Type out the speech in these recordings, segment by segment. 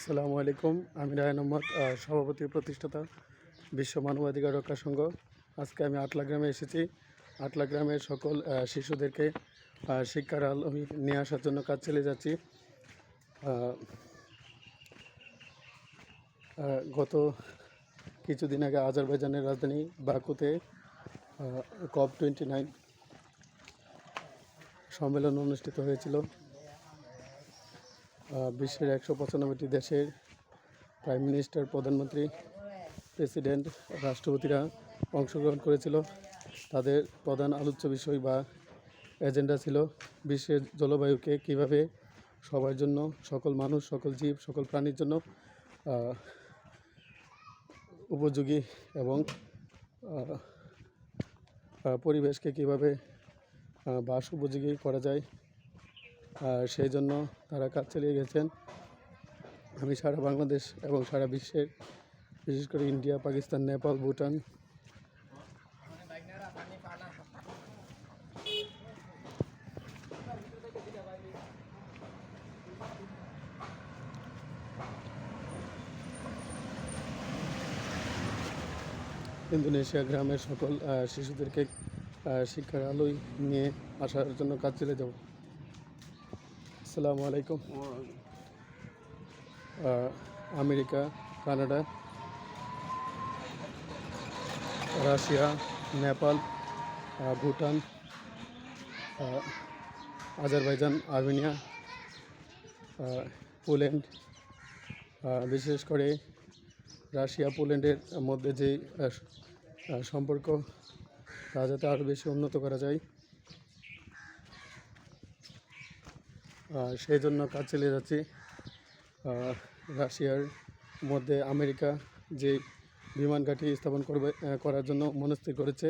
আসসালামু আলাইকুম। আমি রায়ন আহমদ সভাপতি প্রতিষ্ঠাতা বিশ্ব মানবাধিকার রক্ষা সংঘ। আজকে আমি আটলা গ্রামে এসেছি। আটলা গ্রামের সকল শিশুদেরকে শিক্ষার আলো নিয়ে আসার জন্য কাজ চলে যাচ্ছি। গত কিছুদিন আগে আজারবাইজানের রাজধানী বাকুতে কপ টোয়েন্টি নাইন সম্মেলন অনুষ্ঠিত হয়েছিল। বিশ্বের একশো পঁচানব্বইটি দেশের প্রাইম মিনিস্টার, প্রধানমন্ত্রী, প্রেসিডেন্ট, রাষ্ট্রপতিরা অংশগ্রহণ করেছিল। তাদের প্রধান আলোচ্য বিষয় বা এজেন্ডা ছিল বিশ্বের জলবায়ুকে কীভাবে সবার জন্য, সকল মানুষ, সকল জীব, সকল প্রাণীর জন্য উপযোগী এবং পরিবেশকে কীভাবে বাস উপযোগী করা যায় সেই জন্য তারা কাজ চালিয়ে গেছেন। আমি সারা বাংলাদেশ এবং সারা বিশ্বের, বিশেষ করে ইন্ডিয়া, পাকিস্তান, নেপাল, ভুটান। ইন্দোনেশিয়া গ্রামের সকল শিশুদেরকে শিক্ষার আলোয় নিয়ে আসার জন্য কাজ চলে যাব। আসসালামু আলাইকুম। America, Canada, Russia, Nepal Bhutan Azerbaijan, Armenia Poland বিশেষ করে রাশিয়া, পোল্যান্ডের মধ্যে যে সম্পর্ক, তা যাতে আরও বেশি উন্নত করা যায়। সেই জন্য কাজ চালিয়ে যাচ্ছি। রাশিয়ার মধ্যে আমেরিকা যে বিমান ঘাঁটি স্থাপন করবে করার জন্য মনস্থির করেছে।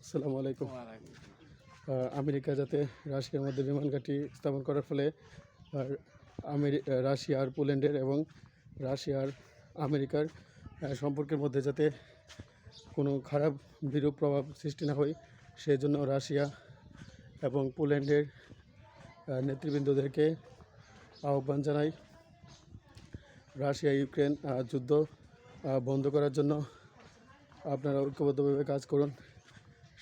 আসসালামু আলাইকুম। আমেরিকা যাতে রাশিয়ার মধ্যে বিমান ঘাঁটি স্থাপন করার ফলে রাশিয়ার, পোল্যান্ডের এবং রাশিয়ার, আমেরিকার সম্পর্কের মধ্যে যাতে কোনো খারাপ বিরূপ প্রভাব সৃষ্টি না হয় সেই জন্য রাশিয়া এবং পোল্যান্ডের নেতৃবৃন্দদেরকে আহ্বান জানাই। রাশিয়া ইউক্রেন যুদ্ধ বন্ধ করার জন্য আপনারা ঐক্যবদ্ধভাবে কাজ করুন।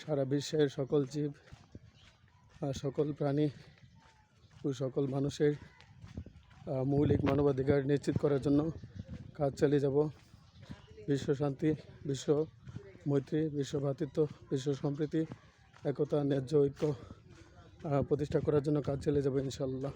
সারা বিশ্বের সকল জীব সকল প্রাণী ও সকল মানুষের মৌলিক মানবাধিকার নিশ্চিত করার জন্য কাজ চালিয়ে যাব। বিশ্ব শান্তি, বিশ্ব মৈত্রী, বিশ্ব ভ্রাতৃত্ব বিশ্ব সম্প্রীতি, একতা, ন্যায্য ঐক্য প্রতিষ্ঠা করার জন্য কাজ চলে যাবে ইনশাল্লাহ